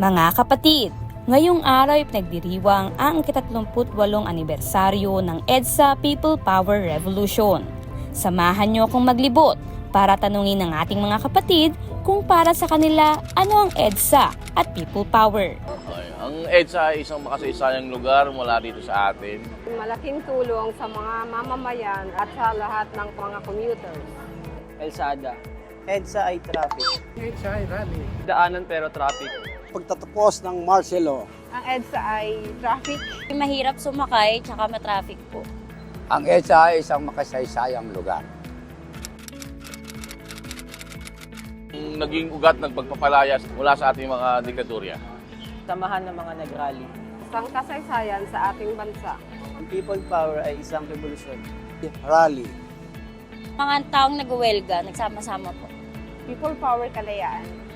Mga kapatid, ngayong araw ay pinagdiriwang ang 38 anibersaryo ng EDSA People Power Revolution. Samahan niyo akong maglibot para tanungin ng ating mga kapatid kung para sa kanila ano ang EDSA at People Power. Okay. Ang EDSA ay isang makasaysayang lugar mula dito sa atin. Malaking tulong sa mga mamamayan at sa lahat ng mga commuters. Elsada. EDSA ay traffic. Daanan pero traffic. Pagtatapos ng Marcelo, Ang EDSA ay traffic. Mahirap sumakay, tsaka matraffic po. Ang EDSA ay isang makasaysayang lugar. Naging ugat ng pagpapalayas mula sa ating mga diktatorya. Samahan ng mga nag-rally. Isang kasaysayan sa ating bansa. ang people power ay isang revolusyon. Rally. Mga taong nag-uwelga, nagsama-sama po. People power kalayaan.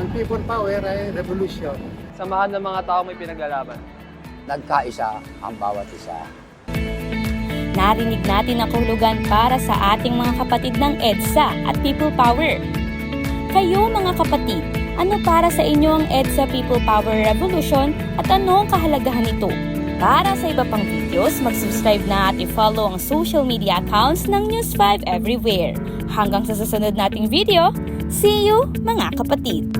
Ang people power ay revolution. Samahan ng mga tao may pinaglalaban. Nagkaisa ang bawat isa. Narinig natin ang kahulugan para sa ating mga kapatid ng EDSA at People Power. Kayo mga kapatid, ano para sa inyo ang EDSA People Power Revolution at ano ang kahalagahan nito? Para sa iba pang videos, mag-subscribe na at i-follow ang social media accounts ng News 5 everywhere. Hanggang sa susunod nating video, see you mga kapatid!